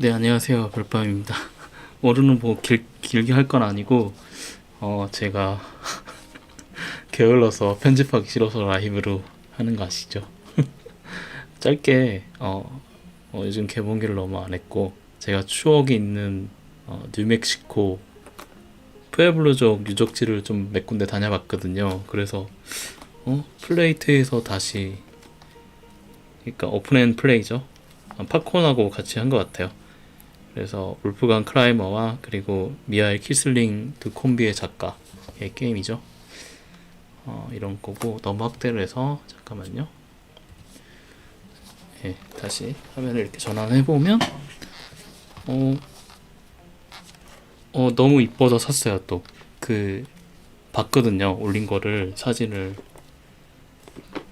네, 안녕하세요. 별밤입니다. 오늘은 뭐 길, 길게 할 건 아니고, 어, 제가 게을러서 편집하기 싫어서 라이브로 하는 거 아시죠? 짧게, 어, 어, 요즘 개봉기를 너무 안 했고, 제가 추억이 있는, 어, 뉴멕시코 푸에블로족 유적지를 좀 몇 군데 다녀봤거든요. 그래서, 어, 플레이트에서 다시, 그러니까 오픈앤 플레이죠. 아, 팝콘하고 같이 한 것 같아요. 그래서 울프간 크라이머와 그리고 미하일 키슬링 두 콤비의 작가의 게임이죠. 어, 이런 거고 너무 확대를 해서 잠깐만요. 예, 다시 화면을 이렇게 전환해 보면 어, 어 너무 이뻐서 샀어요. 또 그 봤거든요. 올린 거를 사진을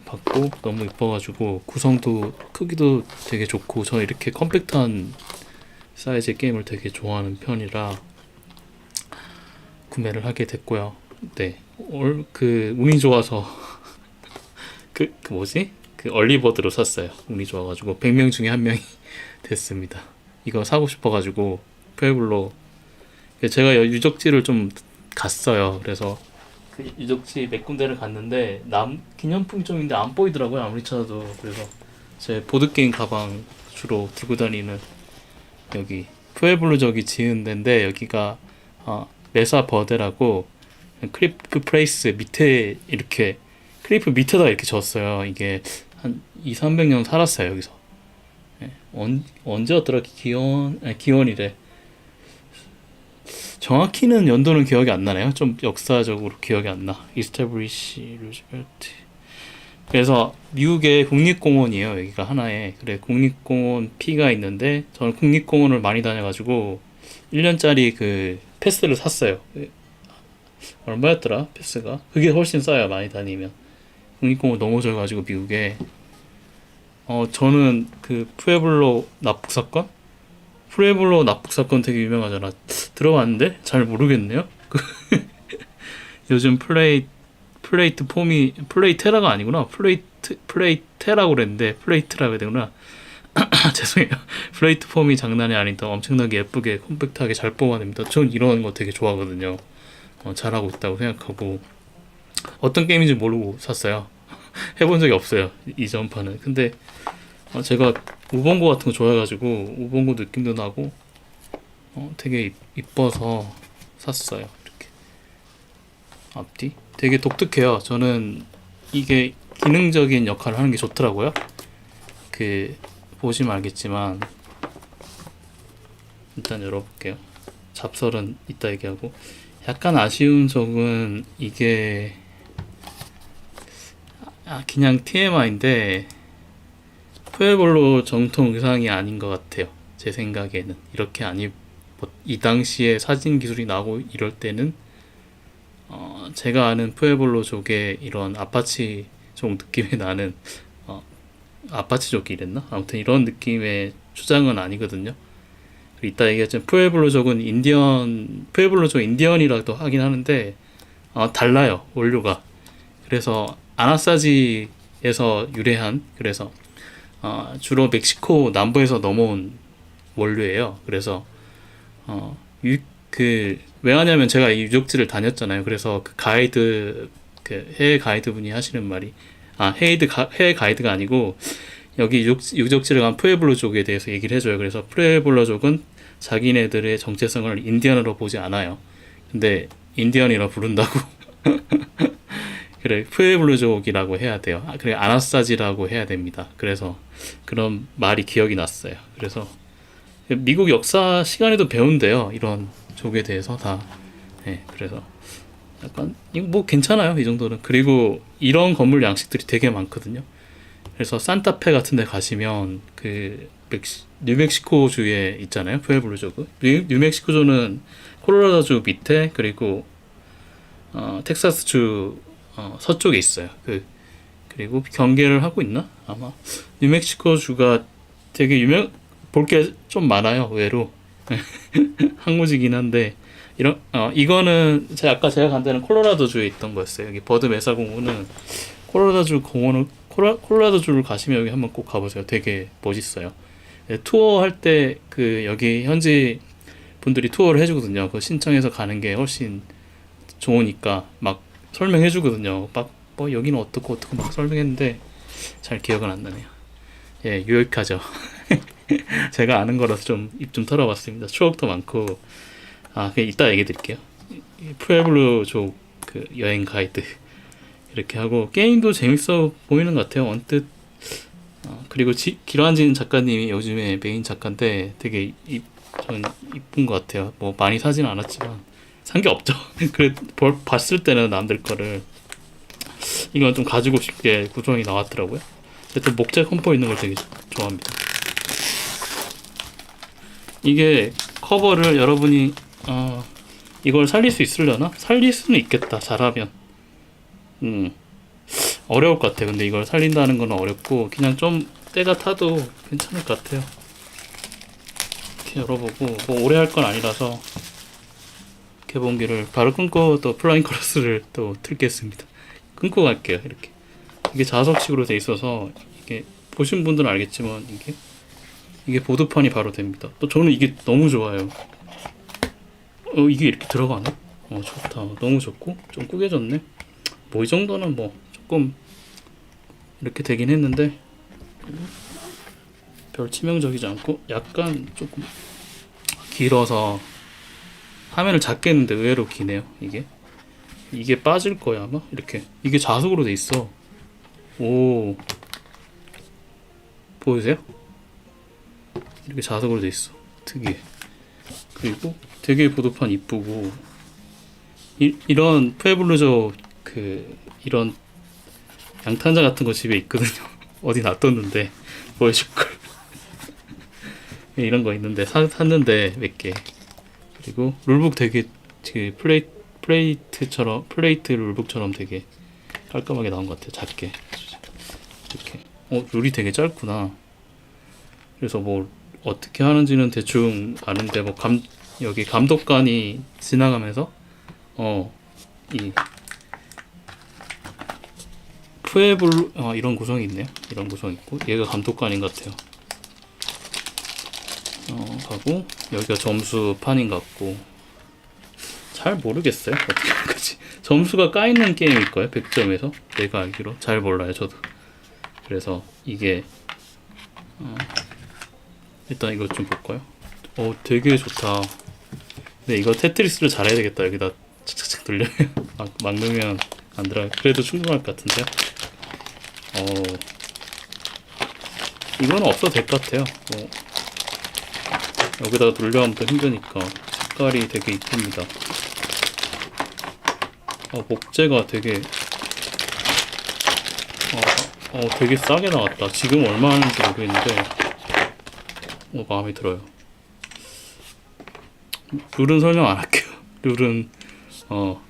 봤고 너무 이뻐가지고 구성도 크기도 되게 좋고 저는 이렇게 컴팩트한 사이즈의 게임을 되게 좋아하는 편이라 구매를 하게 됐고요. 네, 올 그 운이 좋아서 그, 그 뭐지? 그 얼리버드로 샀어요. 운이 좋아가지고 100명 중에 한 명이 됐습니다. 이거 사고 싶어가지고 푸에블로 제가 여- 유적지를 좀 갔어요. 그래서 그 유적지 몇 군데를 갔는데 남 기념품 쪽인데 안 보이더라고요. 아무리 찾아도 그래서 제 보드 게임 가방 주로 들고 다니는 여기 푸에블로적이 지은 데인데 여기가 어, 메사 버데라고 크리프 프레이스 밑에 이렇게 크리프 밑에다 이렇게 졌어요. 이게 한 2, 300년 살았어요 여기서. 예, 언, 언제였더라 기원 아니, 기원이래. 정확히는 연도는 기억이 안 나네요. 좀 역사적으로 기억이 안 나. 이스테브리시 루즈벨트. 그래서 미국의 국립공원이에요. 여기가 하나에. 그래 국립공원 P가 있는데 저는 국립공원을 많이 다녀가지고 1년짜리 그 패스를 샀어요. 그 얼마였더라 패스가? 그게 훨씬 싸요. 많이 다니면. 국립공원 너무 좋아가지고 미국에. 어 저는 그 푸에블로 납북 사건? 푸에블로 납북 사건 되게 유명하잖아. 들어봤는데 잘 모르겠네요. 그 요즘 플레이 플레이트 폼이 플레이테라가 아니구나. 플레이트 플레이테라고 그랬는데 플레이트라고 해야 되구나. 죄송해요. 플레이트 폼이 장난이 아니다. 엄청나게 예쁘게 컴팩트하게 잘 뽑아냅니다. 전 이런 거 되게 좋아하거든요. 어, 잘하고 있다고 생각하고 어떤 게임인지 모르고 샀어요. 해본 적이 없어요. 이- 이 전판은. 근데 어, 제가 우봉고 같은 거 좋아해가지고 우봉고 느낌도 나고 어, 되게 이- 이뻐서 샀어요. 이렇게 앞뒤 되게 독특해요. 저는 이게 기능적인 역할을 하는 게 좋더라고요. 그 보시면 알겠지만 일단 열어볼게요. 잡설은 이따 얘기하고 약간 아쉬운 점은 이게 아 그냥 TMI인데 푸에볼로 정통 의상이 아닌 것 같아요. 제 생각에는 이렇게 아니 뭐, 이 당시에 사진 기술이 나오고 이럴 때는 어, 제가 아는 푸에볼로족의 이런 아파치족 느낌이 나는 어, 아파치족이 이랬나? 아무튼 이런 느낌의 추장은 아니거든요. 이따 얘기했지만 푸에블로족은 인디언 푸에블로족 인디언이라도 하긴 하는데 어, 달라요 원료가. 그래서 아나사지에서 유래한 그래서 어, 주로 멕시코 남부에서 넘어온 원료예요. 그래서 어, 유, 그, 왜 하냐면 제가 이 유적지를 다녔잖아요. 그래서 그 가이드, 그 해외 가이드 분이 하시는 말이, 아, 해외드, 가, 해외 가이드가 아니고, 여기 유적, 유적지를 간 푸에블로족에 대해서 얘기를 해줘요. 그래서 푸에블로족은 자기네들의 정체성을 인디언으로 보지 않아요. 근데 인디언이라 부른다고. 그래, 푸에블로족이라고 해야 돼요. 아, 그래, 아나사지라고 해야 됩니다. 그래서 그런 말이 기억이 났어요. 그래서 미국 역사 시간에도 배운대요. 이런 족에 대해서 다. 네, 그래서 약간 뭐 괜찮아요. 이 정도는. 그리고 이런 건물 양식들이 되게 많거든요. 그래서 산타페 같은 데 가시면 그 멕시, 뉴멕시코 주에 있잖아요. 푸에블로족은. 뉴- 뉴멕시코 주는 콜로라도 주 밑에 그리고 어, 텍사스 주 어, 서쪽에 있어요. 그 그리고 경계를 하고 있나? 아마 뉴멕시코 주가 되게 유명 볼 게 좀 많아요. 의외로 항무지긴 한데 이런 어 이거는 제가 아까 제가 간 데는 콜로라도 주에 있던 거였어요. 여기 버드 메사 공원은 콜로라도주 공원을 콜라, 콜로라도 주를 가시면 여기 한번 꼭 가보세요. 되게 멋있어요. 네, 투어 할 때 그 여기 현지 분들이 투어를 해주거든요. 그 신청해서 가는 게 훨씬 좋으니까 막 설명해 주거든요. 막 뭐 여기는 어떻고 어떻고 막 설명했는데 잘 기억은 안 나네요. 예, 유익하죠. 제가 아는 거라서 좀입좀 털어봤습니다. 추억도 많고 아, 그 이따 얘기 드릴게요. 푸에블루 쪽그 여행 가이드 이렇게 하고 게임도 재밌어 보이는 것 같아요. 언뜻 어, 그리고 지, 기란진 작가님이 요즘에 메인 작가인데 되게 이, 전 이쁜 것 같아요. 뭐 많이 사진 않았지만 산 게 없죠. 그래 볼, 봤을 때는 남들 거를 이건 좀 가지고 싶게 구성이 나왔더라고요. 어쨌든 목재 컴포 있는 걸 되게 좋아합니다. 이게 커버를 여러분이 어, 이걸 살릴 수 있으려나? 살릴 수는 있겠다. 잘하면. 음. 어려울 것 같아요. 근데 이걸 살린다는 건 어렵고 그냥 좀 때가 타도 괜찮을 것 같아요. 이렇게 열어보고 뭐 오래 할 건 아니라서 개봉기를 바로 끊고 또 플라잉 커러스를 또 틀겠습니다. 끊고 갈게요. 이렇게 이게 자석식으로 돼 있어서 이게 보신 분들은 알겠지만 이게 이게 보드판이 바로 됩니다. 또 저는 이게 너무 좋아요. 어 이게 이렇게 들어가네? 어 좋다. 너무 좋고 좀 꾸겨졌네. 뭐 이 정도는 뭐 조금 이렇게 되긴 했는데 별 치명적이지 않고 약간 조금 길어서 화면을 작게 했는데 의외로 기네요 이게 이게 빠질 거야 아마 이렇게 이게 자석으로 돼 있어 오 보이세요? 이렇게 자석으로 돼 있어 특이해 그리고 되게 보드판 이쁘고 이, 이런 푸에블루저 그 이런 양탄자 같은 거 집에 있거든요. 어디 놔뒀는데 보여줄 걸. 이런 거 있는데 사, 샀는데 몇 개. 그리고 룰북 되게 그 플레이 플레이트처럼 플레이트 룰북처럼 되게 깔끔하게 나온 것 같아요. 작게 이렇게. 어 룰이 되게 짧구나. 그래서 뭐 어떻게 하는지는 대충 아는데 뭐 감 여기 감독관이 지나가면서 어이 푸에블 어, 이런 구성이 있네요. 이런 구성 있고 얘가 감독관인 것 같아요. 어 가고 여기가 점수판인 것 같고 잘 모르겠어요. 어떻게 거지? 점수가 까 있는 게임일 거예요. 100점에서 내가 알기로 잘 몰라요. 저도. 그래서 이게 어, 일단 이거 좀 볼까요? 어 되게 좋다. 근데 이거 테트리스를 잘해야 되겠다. 여기다 착착착 돌려면 막, 막 넣으면 안 들어요. 그래도 충분할 것 같은데요. 어, 이거는 없어도 될 것 같아요. 뭐, 여기다가 돌려하면 더 힘드니까 색깔이 되게 이쁩니다. 어, 목재가 되게 어, 어, 되게 싸게 나왔다. 지금 얼마 하는지 모르겠는데 어, 마음에 들어요. 룰은 설명 안 할게요. 룰은 어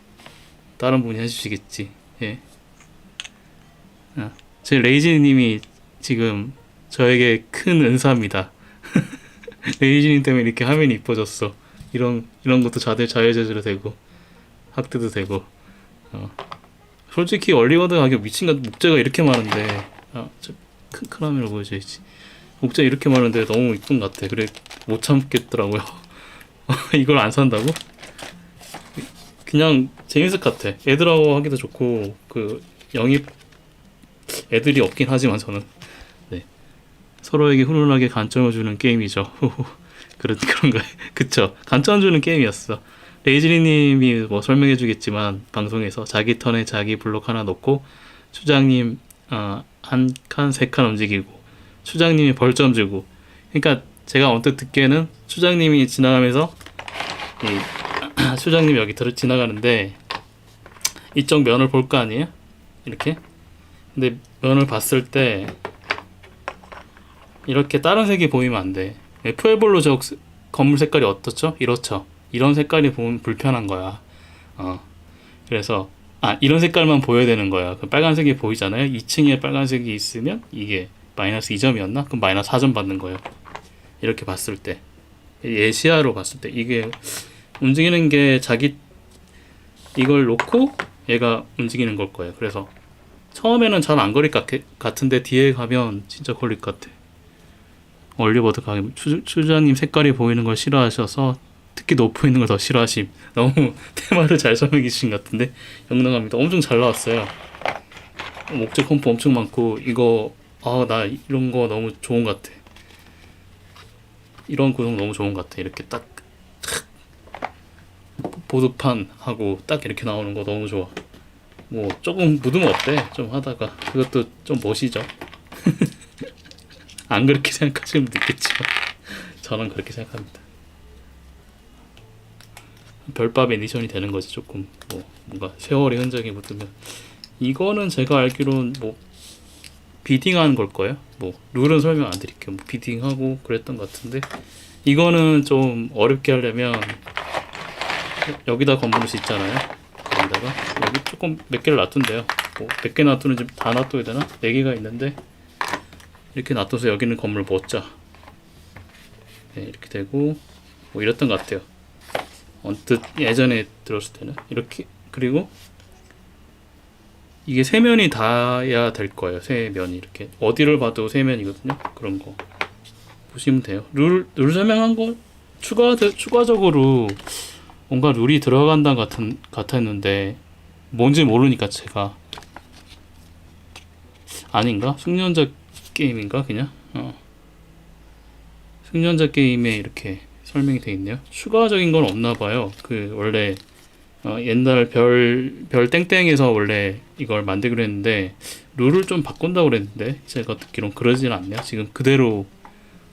다른 분이 해주시겠지. 예. 아, 제 레이지님이 지금 저에게 큰 은사입니다. 레이지님 때문에 이렇게 화면이 이뻐졌어. 이런 이런 것도 자대 자유제재로 되고 학대도 되고. 어. 솔직히 얼리워드 가격 미친 같은 목재가 이렇게 많은데 아 저큰 큰 화면을 보여줘야지. 목재 이렇게 많은데 너무 이쁜 것 같아. 그래 못 참겠더라고요. 이걸 안 산다고? 그냥 재밌을 것 같아. 애들하고 하기도 좋고 그 영입 애들이 없긴 하지만 저는 네 서로에게 훈훈하게 간점을 주는 게임이죠. 그런 그런 거 그쵸? 간점 주는 게임이었어. 레이즈리님이 뭐 설명해주겠지만 방송에서 자기 턴에 자기 블록 하나 놓고 추장님 어, 한 칸 세 칸 움직이고 추장님이 벌점 주고 그러니까 제가 언뜻 듣기에는 추장님이 지나가면서 이 추장님 여기 들어 지나가는데 이쪽 면을 볼 거 아니에요? 이렇게 근데 면을 봤을 때 이렇게 다른 색이 보이면 안 돼. 푸에볼로 저 건물 색깔이 어떻죠? 이렇죠. 이런 색깔이 보면 불편한 거야. 어. 그래서 아 이런 색깔만 보여야 되는 거야. 그 빨간색이 보이잖아요. 2층에 빨간색이 있으면 이게 마이너스 2점이었나? 그럼 마이너스 4점 받는 거예요. 이렇게 봤을 때 예시야로 봤을 때 이게 움직이는 게 자기 이걸 놓고 얘가 움직이는 걸 거예요. 그래서 처음에는 잘 안 걸릴 것 같- 같은데 뒤에 가면 진짜 걸릴 것 같아. 얼리버드 가게 추, 추자님 색깔이 보이는 걸 싫어하셔서 특히 높고 있는 걸 더 싫어하심. 너무 테마를 잘 설명해 주신 것 같은데 영능합니다. 엄청 잘 나왔어요. 목적 컴프 엄청 많고 이거 아 나 이런 거 너무 좋은 것 같아. 이런 구성 너무 좋은 것 같아. 이렇게 딱 보드판 하고 딱 이렇게 나오는 거 너무 좋아. 뭐 조금 묻으면 어때? 좀 하다가 그것도 좀 멋이죠. 안 그렇게 생각하시는 분도 있겠지만 저는 그렇게 생각합니다. 별밥 에디션이 되는 거지 조금 뭐 뭔가 세월의 흔적이 묻으면 이거는 제가 알기로는 뭐 비딩하는 걸 거예요. 뭐 룰은 설명 안 드릴게요. 뭐 비딩하고 그랬던 것 같은데 이거는 좀 어렵게 하려면 여기다 건물을 짓잖아요. 여기다가 여기 조금 몇 개를 놔둔대요. 뭐 몇 개 놔두는지 다 놔둬야 되나? 네 개가 있는데 이렇게 놔둬서 여기는 건물 못 짜. 네, 이렇게 되고 뭐 이랬던 것 같아요. 언뜻 예전에 들었을 때는 이렇게 그리고 이게 세 면이 닿아야 될 거예요. 세 면이 이렇게 어디를 봐도 세 면이거든요. 그런 거 보시면 돼요. 룰, 룰 설명한 거 추가 추가적으로 뭔가 룰이 들어간다 같은 같았는데 뭔지 모르니까 제가 아닌가 숙련자 게임인가 그냥 어. 숙련자 게임에 이렇게 설명이 돼 있네요. 추가적인 건 없나 봐요. 그 원래 어, 옛날 별, 별 땡땡에서 원래 이걸 만들기로 했는데 룰을 좀 바꾼다고 그랬는데 제가 듣기론 그러진 않네요. 지금 그대로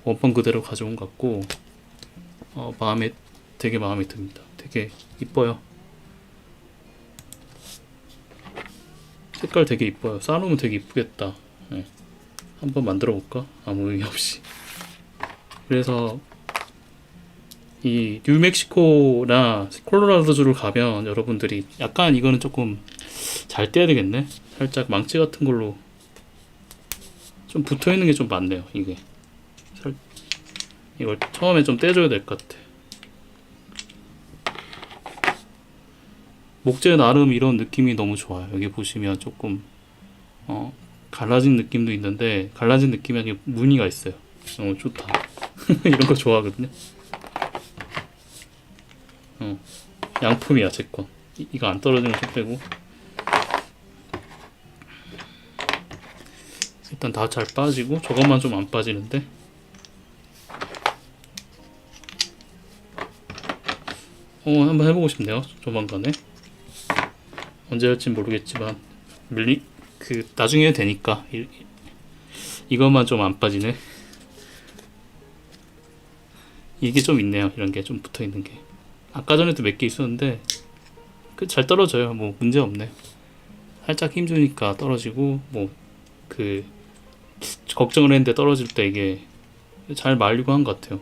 원판 그대로 가져온 것 같고 어, 마음에 되게 마음에 듭니다. 되게 이뻐요. 색깔 되게 이뻐요. 쌓아놓으면 되게 이쁘겠다. 네. 한번 만들어 볼까? 아무 의미 없이. 그래서 이 뉴멕시코나 콜로라도주를 가면 여러분들이 약간 이거는 조금 잘 떼야 되겠네. 살짝 망치 같은 걸로 좀 붙어 있는 게 좀 많네요. 이게 살, 이걸 처음에 좀 떼줘야 될 것 같아. 목재 나름 이런 느낌이 너무 좋아요. 여기 보시면 조금 어, 갈라진 느낌도 있는데 갈라진 느낌이 아니라 무늬가 있어요. 너무 좋다. 이런 거 좋아하거든요. 어, 양품이야 제 거. 이- 이거 안 떨어지는 거 빼고. 일단 다 잘 빠지고 저것만 좀 안 빠지는데. 어 한번 해보고 싶네요. 조만간에. 언제 할지 모르겠지만 밀리 그 나중에 되니까 이, 이것만 좀 안 빠지네. 이게 좀 있네요. 이런 게 좀 붙어 있는 게. 아까 전에도 몇 개 있었는데 그 잘 떨어져요. 뭐 문제 없네. 살짝 힘 주니까 떨어지고 뭐 그 걱정을 했는데 떨어질 때 이게 잘 말리고 한 것 같아요.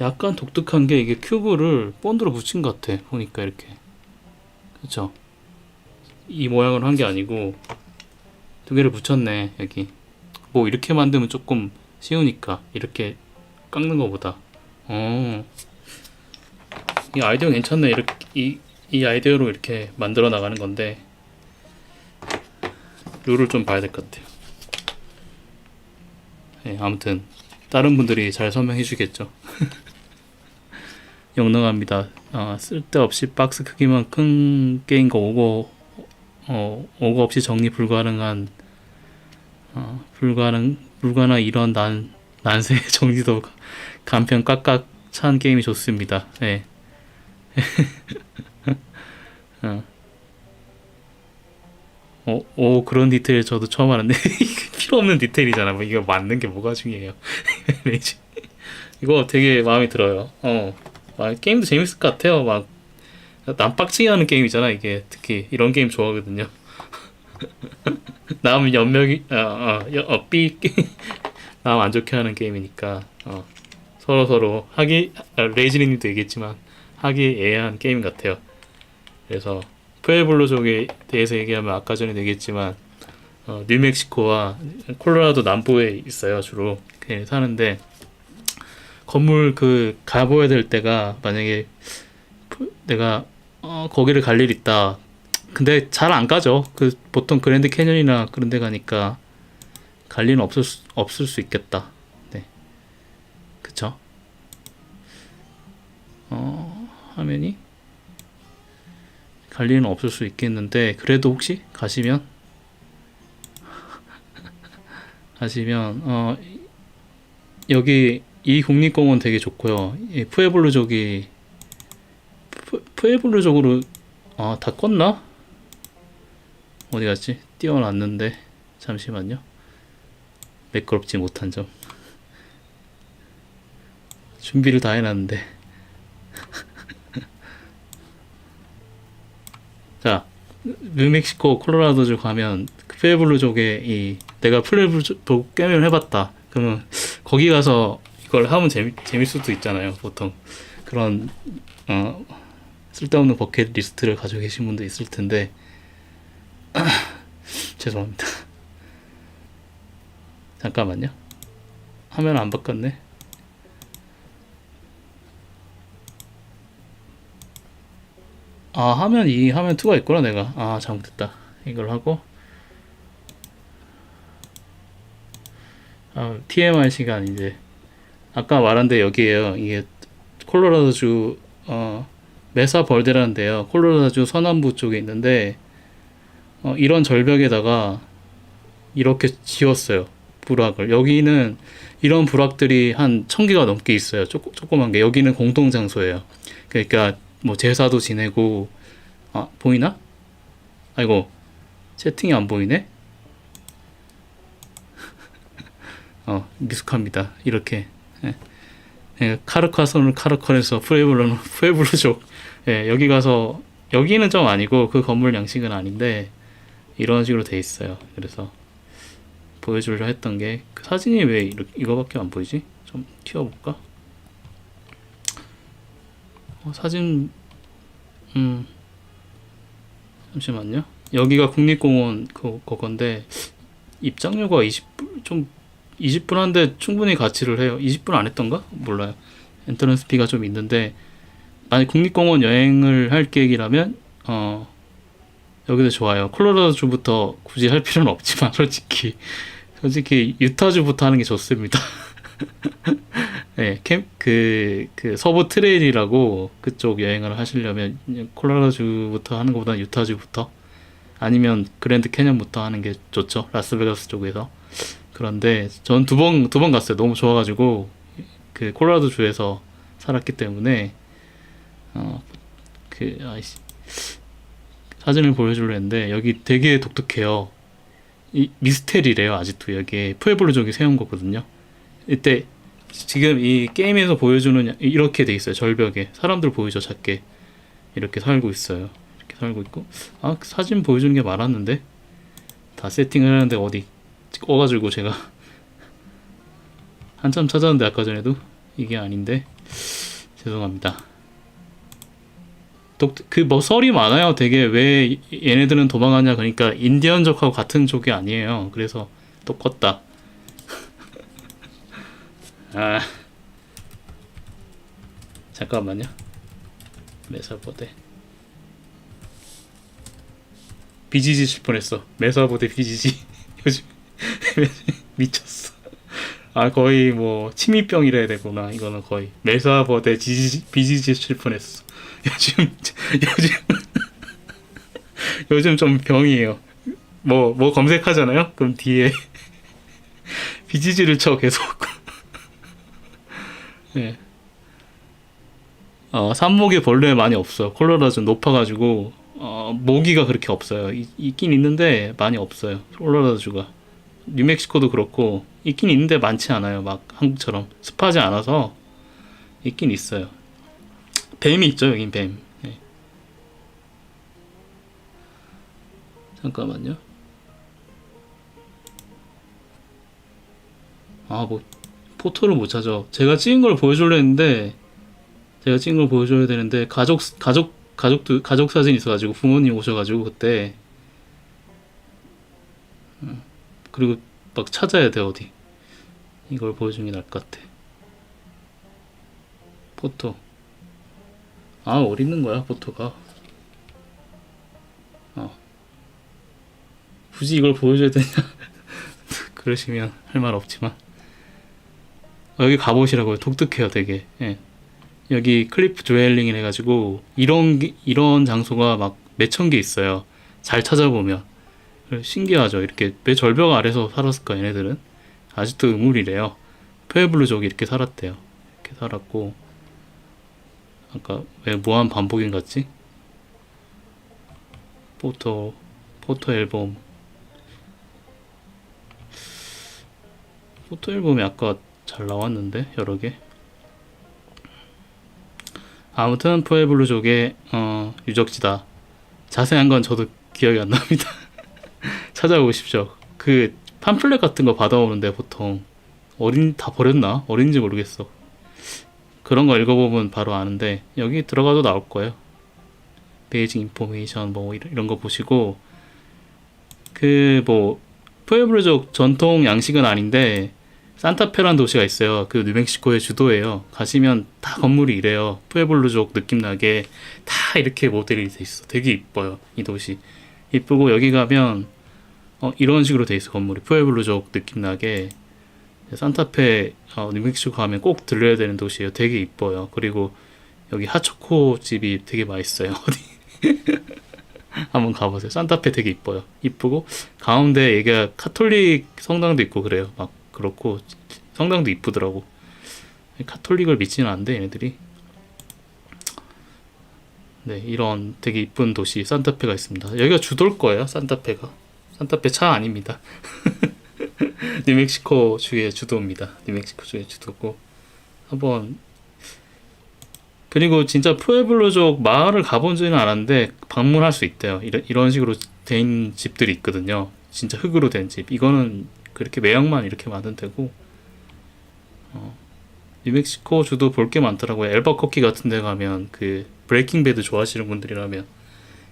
약간 독특한 게 이게 큐브를 본드로 붙인 것 같아. 보니까 이렇게. 그쵸? 이 모양으로 한게 아니고 두 개를 붙였네 여기. 뭐 이렇게 만들면 조금 쉬우니까 이렇게 깎는 것보다. 어. 이 아이디어 괜찮네. 이렇게 이, 이 아이디어로 이렇게 만들어 나가는 건데 룰을 좀 봐야 될 것 같아요. 네, 아무튼 다른 분들이 잘 설명해 주겠죠. 영능합니다. 아, 쓸데없이 박스 크기만 큰 게임과 오거 어, 오거 없이 정리 불가능한 어, 불가능 불가나 이런 난 난세 정리도 간편 깍깍 찬 게임이 좋습니다. 네. 어. 어, 오, 그런 디테일 저도 처음 알았네. 필요 없는 디테일이잖아. 뭐 이거 맞는 게 뭐가 중요해요. 이거 되게 마음에 들어요. 어, 아, 게임도 재밌을 것 같아요. 막 남빡치게 하는 게임이잖아. 이게 특히 이런 게임 좋아하거든요. 남 연명이 어, 어, 여- 어, 삐 남 안 좋게 하는 게임이니까 어, 서로 서로 하기 아, 레이지님도 얘기했지만 하기 애매한 게임 같아요. 그래서 푸에블로족에 대해서 얘기하면 아까 전에 얘기했지만 어, 뉴멕시코와 콜로라도 남부에 있어요 주로. 그 사는데 건물 그 가보야 될 때가 만약에 푸- 내가 어, 거기를 갈 일 있다. 근데 잘 안 가죠. 그 보통 그랜드 캐년이나 그런 데 가니까 갈 일은 없을 수, 없을 수 있겠다. 그쵸? 어, 화면이 갈 일은 없을 수 있겠는데 그래도 혹시 가시면 가시면 어 여기 이 국립공원 되게 좋고요. 이 푸에블루족이 푸, 푸에블루족으로 아 다 껐나? 어디 갔지? 띄워놨는데 잠시만요. 매끄럽지 못한 점. 준비를 다 해놨는데. 자, 뉴멕시코 콜로라도주 가면 그 푸에블루족에 이 내가 푸에블루족 게임을 해봤다. 그러면 거기 가서 이걸 하면 재미 재밌을 수도 있잖아요. 보통 그런 어 쓸데없는 버켓 리스트를 가지고 계신 분도 있을 텐데 죄송합니다. 잠깐만요. 화면 안 바꿨네. 아 화면 이 화면 2가 있구나 내가. 아 잘못했다. 이걸 하고. 아, TMI 시간 이제. 아까 말한 데 여기에요. 이게 콜로라도주 어, 메사 벌데라는데요. 콜로라도주 서남부 쪽에 있는데 어, 이런 절벽에다가 이렇게 지었어요. 부락을. 여기는 이런 부락들이 한 천 개가 넘게 있어요. 조그, 조그만 게. 여기는 공동 장소예요. 그러니까 뭐 제사도 지내고 아 보이나? 아이고 채팅이 안 보이네. 어 미숙합니다. 이렇게 예. 예, 카르카선을 카르컬에서 푸에블로는 푸에블로족 예, 여기 가서 여기는 좀 아니고 그 건물 양식은 아닌데 이런 식으로 돼 있어요. 그래서 보여주려 했던 게 그 사진이 왜 이렇게, 이거밖에 안 보이지? 좀 키워볼까? 어, 사진 음 잠시만요. 여기가 국립공원 그 그건데 입장료가 20불 좀 20분 한데 충분히 가치를 해요. 20분 안 했던가? 몰라요. 엔터런스 피가 좀 있는데 만약 국립공원 여행을 할 계획이라면 어 여기도 좋아요. 콜로라도 주부터 굳이 할 필요는 없지만 솔직히 솔직히 유타주부터 하는 게 좋습니다. 네, 캠, 그, 그 서부 트레일이라고 그쪽 여행을 하시려면 콜로라도주부터 하는 것보다 유타주부터 아니면 그랜드 캐년부터 하는 게 좋죠. 라스베가스 쪽에서. 그런데 전 두 번, 두 번 갔어요. 너무 좋아가지고 그 콜로라도 주에서 살았기 때문에 어, 그, 아이씨. 사진을 보여주려 했는데 여기 되게 독특해요. 이 미스테리래요. 아직도 여기에 푸에블루족이 세운 거거든요. 이때 지금 이 게임에서 보여주는 이렇게 돼 있어요 절벽에. 사람들 보이죠 작게? 이렇게 살고 있어요. 이렇게 살고 있고. 아 사진 보여주는 게 많았는데? 다 세팅을 하는데 어디 꺼가지고 제가 한참 찾았는데 아까 전에도 이게 아닌데? 죄송합니다. 그뭐 썰이 많아요. 되게 왜 얘네들은 도망가냐. 그러니까 인디언족하고 같은 족이 아니에요. 그래서 또 껐다 아. 잠깐만요. 메사보데 비지지 칠 뻔했어. 메사보데 비지지. 요즘 미쳤어. 아 거의 뭐 침입병이라 해야 되구나. 이거는 거의. 메사보데 지지 비지지 칠 뻔했어. 요즘 요즘 요즘 좀 병이에요. 뭐뭐 검색하잖아요? 그럼 뒤에 비지지를 쳐 계속 네. 어, 산목에 벌레 많이 없어요. 콜로라도 좀 높아가지고 어, 모기가 그렇게 없어요. 이, 있긴 있는데 많이 없어요. 콜로라도주가 뉴멕시코도 그렇고 있긴 있는데 많지 않아요. 막 한국처럼 습하지 않아서 있긴 있어요. 뱀이 있죠, 여긴 뱀. 네. 잠깐만요. 아, 뭐 포토를 못 찾아. 제가 찍은 걸 보여주려 했는데 제가 찍은 걸 보여줘야 되는데 가족 가족 가족도 가족 사진 있어가지고 부모님 오셔가지고 그때 음, 그리고 막 찾아야 돼 어디 이걸 보여주는 게 나을 것 같아. 포토. 아 어디 있는 거야 포토가? 어. 굳이 이걸 보여줘야 되냐? 그러시면 할 말 없지만. 여기 가보시라고요. 독특해요, 되게. 예. 여기 클리프 조엘링을 해가지고 이런 게- 이런 장소가 막 몇천 개 있어요. 잘 찾아보면 신기하죠. 이렇게 왜 절벽 아래서 살았을까 얘네들은 아직도 의문이래요. 페블루족이 이렇게 살았대요. 이렇게 살았고 아까 왜 무한 반복인 같지? 포토 포토 앨범 포토 앨범이 아까 잘 나왔는데 여러 개. 아무튼 포에블루족의 어, 유적지다. 자세한 건 저도 기억이 안 납니다. 찾아보십시오. 그 팜플렛 같은 거 받아오는데 보통 어린 다 버렸나? 어린지 모르겠어. 그런 거 읽어보면 바로 아는데 여기 들어가도 나올 거예요. 베이징 인포메이션 뭐 이런, 거 보시고 그뭐 푸에블루족 전통 양식은 아닌데 산타페란 도시가 있어요. 그 뉴멕시코의 주도예요. 가시면 다 건물이 이래요. 푸에블루족 느낌 나게 다 이렇게 모델이 돼 있어. 되게 이뻐요. 이 도시. 이쁘고 여기 가면 어, 이런 식으로 돼 있어 건물이 푸에블루족 느낌 나게 산타페 어, 뉴멕시코 가면 꼭 들려야 되는 도시예요. 되게 이뻐요. 그리고 여기 하초코 집이 되게 맛있어요. 어디 한번 가보세요. 산타페 되게 이뻐요. 이쁘고 가운데 얘가 카톨릭 성당도 있고 그래요. 막 그렇고 성당도 이쁘더라고. 카톨릭을 믿지는 않는데 얘네들이. 네, 이런 되게 이쁜 도시 산타페가 있습니다. 여기가 주도일 거예요. 산타페가. 산타페 차 아닙니다. 뉴멕시코 주의 주도입니다. 뉴멕시코 주의 주도고 한번 그리고 진짜 푸에블로족 마을을 가본 적은 않았는데 방문할 수 있대요. 이런 이런 식으로 된 집들이 있거든요. 진짜 흙으로 된 집. 이거는 그렇게 매형만 이렇게 만든 데고 어, 뉴멕시코 주도 볼 게 많더라고요. 엘버커키 같은 데 가면 그 브레이킹 배드 좋아하시는 분들이라면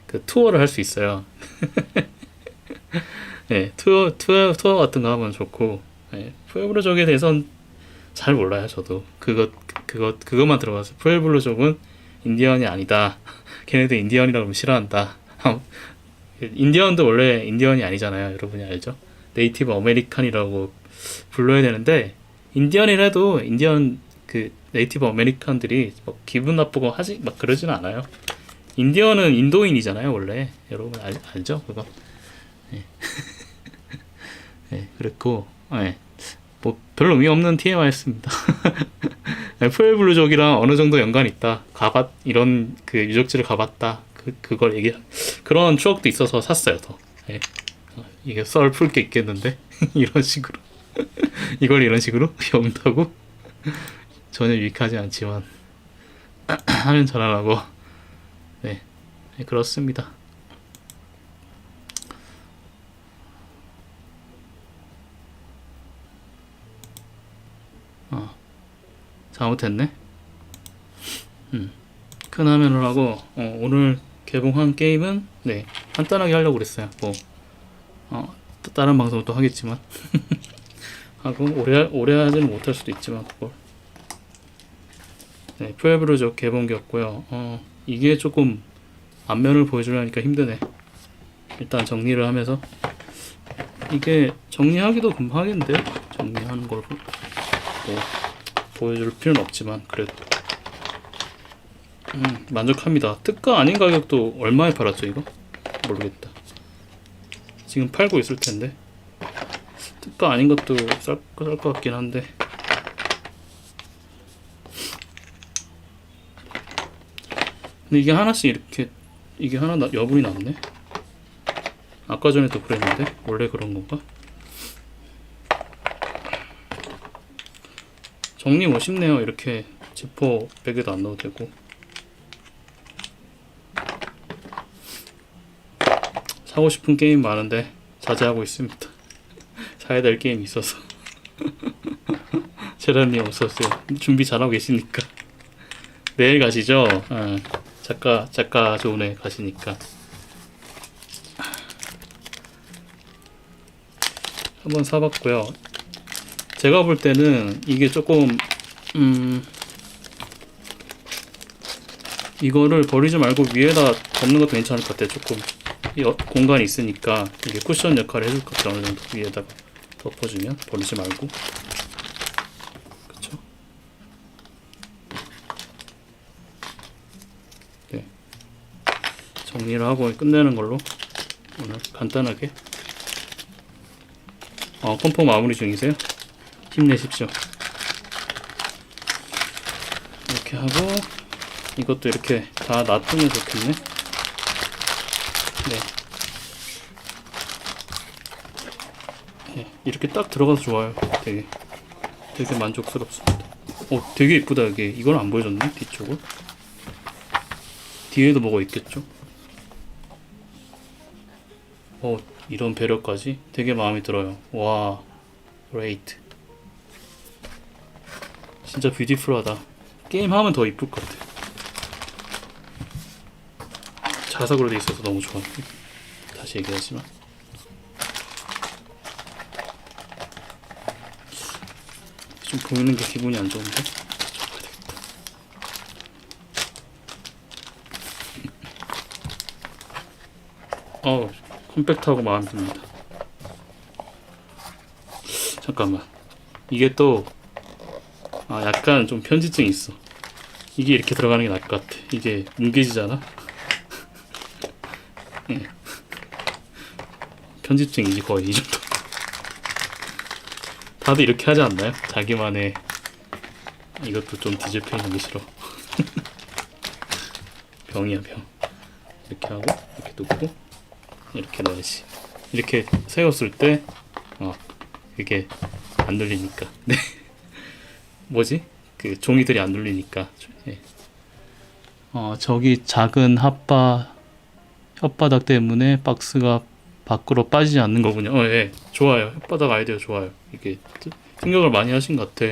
그 투어를 할 수 있어요. 네, 투어, 투어, 투어 같은 거 하면 좋고, 네, 푸에블로족에 대해서는 잘 몰라요, 저도. 그것, 그것, 그것만 들어봤어요. 푸에블로족은 인디언이 아니다. 걔네들 인디언이라고 하면 싫어한다. 인디언도 원래 인디언이 아니잖아요. 여러분이 알죠? 네이티브 아메리칸이라고 불러야 되는데, 인디언이라도 인디언, 그, 네이티브 아메리칸들이 뭐 기분 나쁘고 하지, 막 그러진 않아요. 인디언은 인도인이잖아요, 원래. 여러분 알, 알죠? 그거. 네, 그랬고, 네, 뭐 별로 의미 없는 TMI였습니다. 푸에블루족이랑 어느 정도 연관이 있다. 가봤 이런 그 유적지를 가봤다. 그 그걸 얘기 그런 추억도 있어서 샀어요. 더. 네. 어, 이게 썰 풀 게 있겠는데? 이런 식으로. 이걸 이런 식으로? 배운다고? 전혀 유익하지 않지만. 하면 잘하라고. 네, 네 그렇습니다. 잘못했네. 음. 큰 화면을 하고 어, 오늘 개봉한 게임은 네. 간단하게 하려고 그랬어요. 뭐 어, 또 다른 방송도 하겠지만 하고 오래 하- 오래 하지는 못할 수도 있지만 그걸 네 푸에브르족 개봉기였고요. 어 이게 조금 앞면을 보여주려니까 힘드네. 일단 정리를 하면서 이게 정리하기도 금방 하겠는데요? 정리하는 걸 보- 뭐. 보여줄 필요는 없지만 그래도 음, 만족합니다. 특가 아닌 가격도 얼마에 팔았죠 이거? 모르겠다. 지금 팔고 있을 텐데 특가 아닌 것도 쌀것 쌀것 같긴 한데 근데 이게 하나씩 이렇게 이게 하나 나, 여분이 남네. 아까 전에도 그랬는데 원래 그런 건가? 정리 멋있네요. 이렇게 지퍼 백에도 안 넣어도 되고. 사고 싶은 게임 많은데 자제하고 있습니다. 사야 될 게임이 있어서. 제라님 어서오세요. 준비 잘하고 계시니까. 내일 가시죠? 어, 작가, 작가 좋은애 가시니까. 한번 사봤고요. 제가 볼 때는 이게 조금 음 이거를 버리지 말고 위에다 덮는 것도 괜찮을 것 같아요. 조금 이 어, 공간이 있으니까 이게 쿠션 역할을 해줄 것 같아요. 어느 정도 위에다가 덮어주면 버리지 말고. 그쵸? 네. 정리를 하고 끝내는 걸로 오늘 간단하게. 어, 컴포 마무리 중이세요? 힘내십시오. 이렇게 하고 이것도 이렇게 다 놔두면 좋겠네. 이렇게 딱 들어가서 좋아요. 되게 되게 만족스럽습니다. 어, 되게 이쁘다 이게. 이건 안 보여줬네 뒤쪽은. 뒤에도 뭐가 있겠죠? 어, 이런 배려까지 되게 마음에 들어요. 와, 그레이트. 진짜 뷰티풀하다. 게임 하면 더 이쁠 것 같아. 자석으로 돼 있어서 너무 좋아. 다시 얘기하지만. 보이는 게 기분이 안 좋은데? 어우, 컴팩트하고 마음에 듭니다. 잠깐만. 이게 또, 아, 약간 좀 편집증이 있어. 이게 이렇게 들어가는 게 나을 것 같아. 이게 뭉개지잖아? 예. 편집증이지, 거의 이 정도. 다들 이렇게 하지 않나요? 자기만의 이것도 좀 뒤집혀 있는 게 싫어. 병이야, 병. 이렇게 하고, 이렇게 놓고, 이렇게 넣어야지. 이렇게 세웠을 때, 어, 이게 안 눌리니까. 네. 뭐지? 그 종이들이 안 눌리니까. 예. 어, 저기 작은 핫바, 혓바닥 때문에 박스가 밖으로 빠지지 않는 거군요. 어, 예. 좋아요. 혓바닥 아이디어 좋아요. 이게 생각을 많이 하신 것 같아.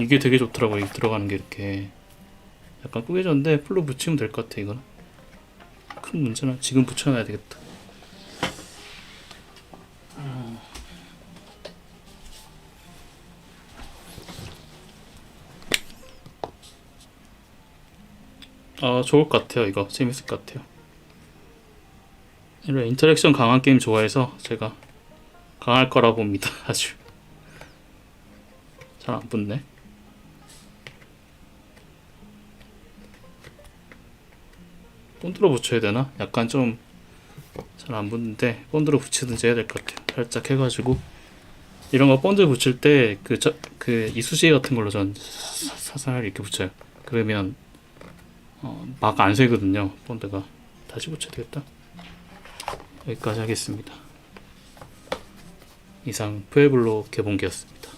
이게 되게 좋더라고요. 이 들어가는 게 이렇게. 약간 꾸겨졌는데 풀로 붙이면 될 것 같아, 이거는. 큰 문제는 지금 붙여놔야 되겠다. 아 좋을 것 같아요 이거 재밌을 것 같아요 이런 인터랙션 강한 게임 좋아해서 제가 강할 거라 봅니다 아주. 잘 안 붙네. 본드로 붙여야 되나? 약간 좀 잘 안 붙는데 본드로 붙이든지 해야 될 것 같아요. 살짝 해가지고. 이런 거 본드 붙일 때그 그 이쑤시개 같은 걸로 전 사- 사살 이렇게 붙여요. 그러면 어, 막 안 새거든요 본드가. 다시 붙여야 되겠다 여기까지 하겠습니다. 이상 푸에블로 개봉기였습니다.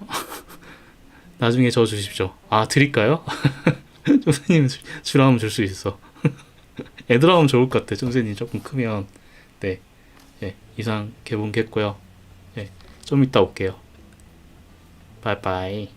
나중에 저 주십시오. 아 드릴까요? jon세님 주라면 줄 수 있어. 애들 하면 좋을 것 같아. jon세님 조금 크면. 네. 예, 이상 개봉했고요. 예, 좀 이따 올게요. 바이바이